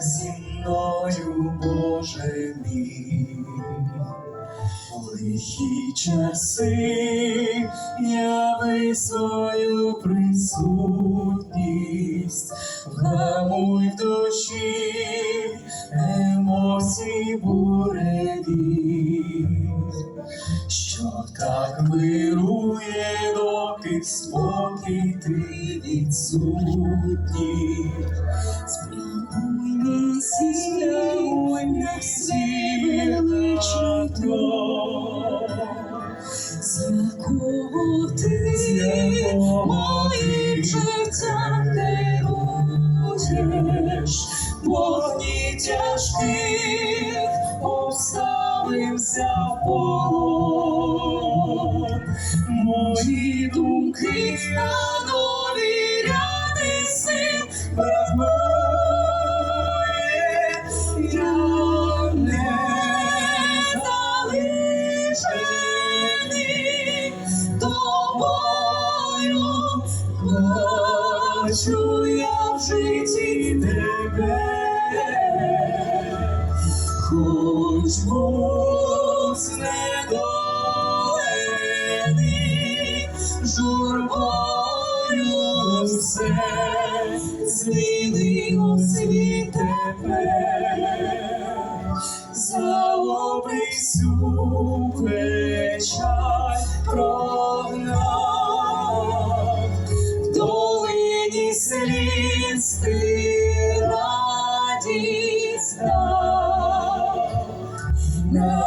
зі мною, Боже мій. У лихі часи яви свою присутність, вгамуй в душі емоцій буреві, З якого моїм ти життям керуєш, вогні тяжких обставин взяв полон. Мої думки на нові ряди сил бракує, бачу я в житті тебе. Хоч був знедолений журбою все змінило світ тепер.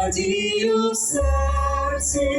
Надію в серці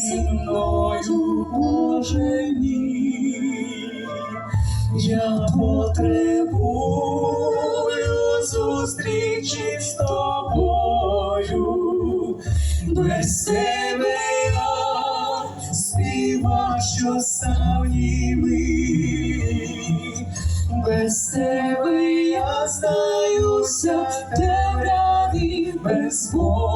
зі мною, Боже мій, я потребую зустрічі з тобою, без тебе я співа, що став. Без тебе я здаюся темряві без бою.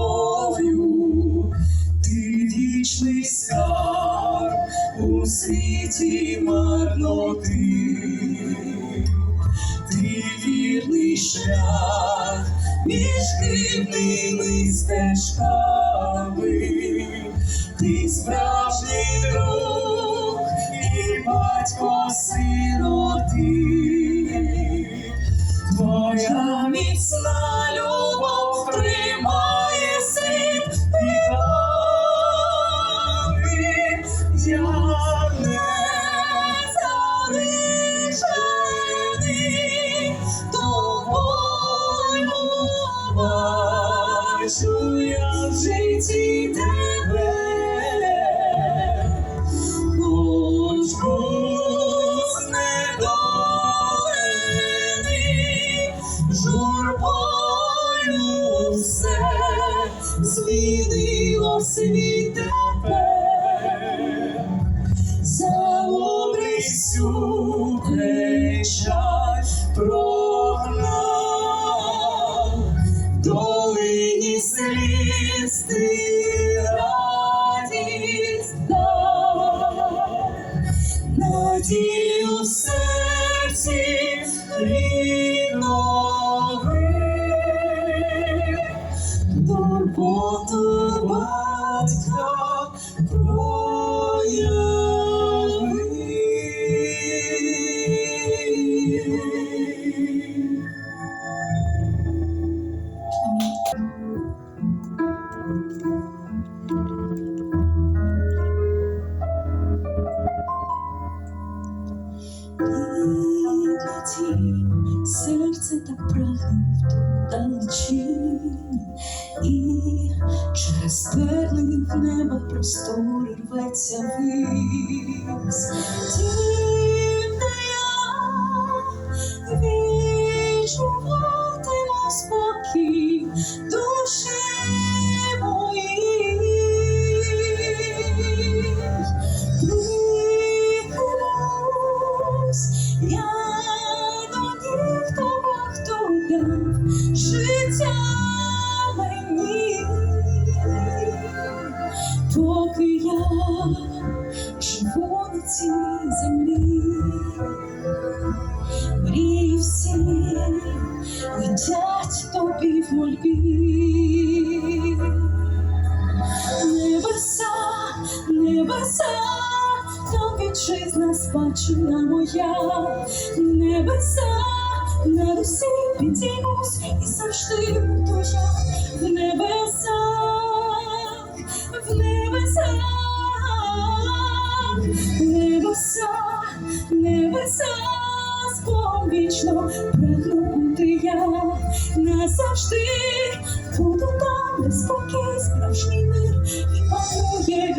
Шлях між хибними стежками. Ти справжній друг і батько сироти. Твоя міцна я в житті тебе. Хоч був журбою все змінило світ тепер. Надію у серці серце так прагне в ту і через перли в небо простори рветься вис. Тільки відчуватиму спокій. Живу на цій землі, мрії всі летять тобі в мольбі. Небеса, небеса, там вітчизна спадщина моя, небеса, над усім підіймусь і завжди буду я. В небесах, в небесах, небеса, небеса, сповічно Богом вічно прагну бути я назавжди. Буду там, де спокій, справжній мир і панує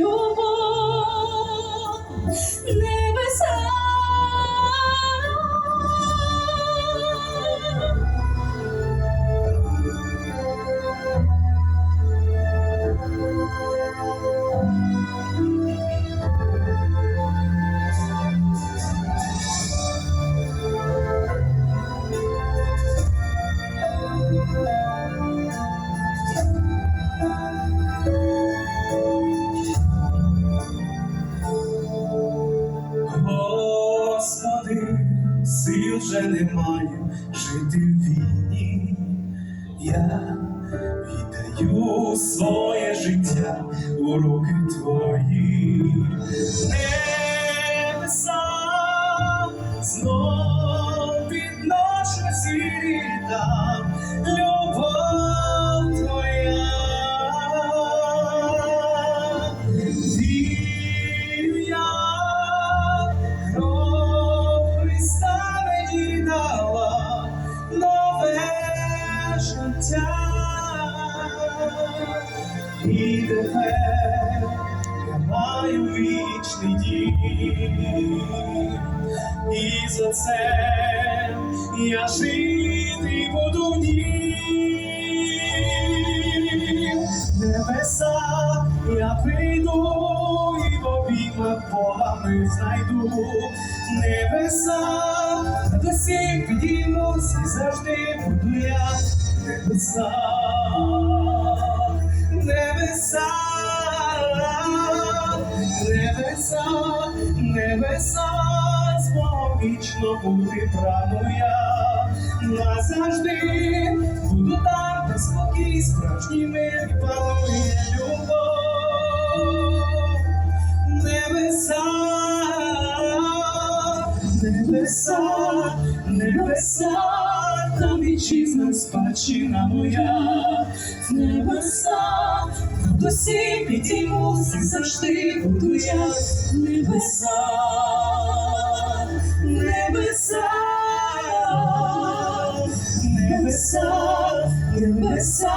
немає жити в війні. Я віддаю своє життя у руки твої. Небеса знов під наша там, за це я жити буду в. Небеса я прийду і в обіймах Бога ми знайду. Небеса над усім підіймусь завжди буду я. Небеса, небеса, небеса, небеса, з Богом вічно бути прагну я. Назавжди буду там, де спокій, справжній мир панує любов. Небеса, небеса, небеса, там вітчизна спадщина моя, небеса, над усім підіймусь завжди буду я, небеса, небеса, небеса, небеса,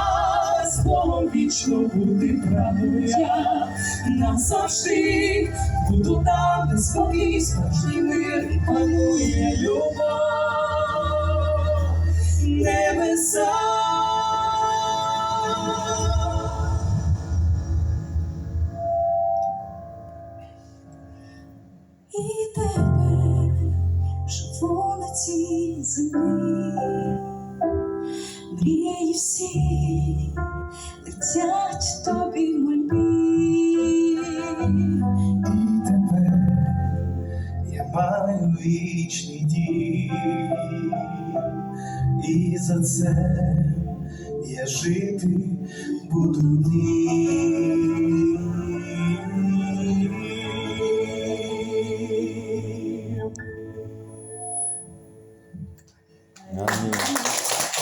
з Богом вічно бути прагну я, назавжди буду там, де спокій, справжній мир панує любов. Небеса. Землі, мрії всі летять тобі в мольбі. І тепер я маю вічний дім, і за це я жити буду в нім.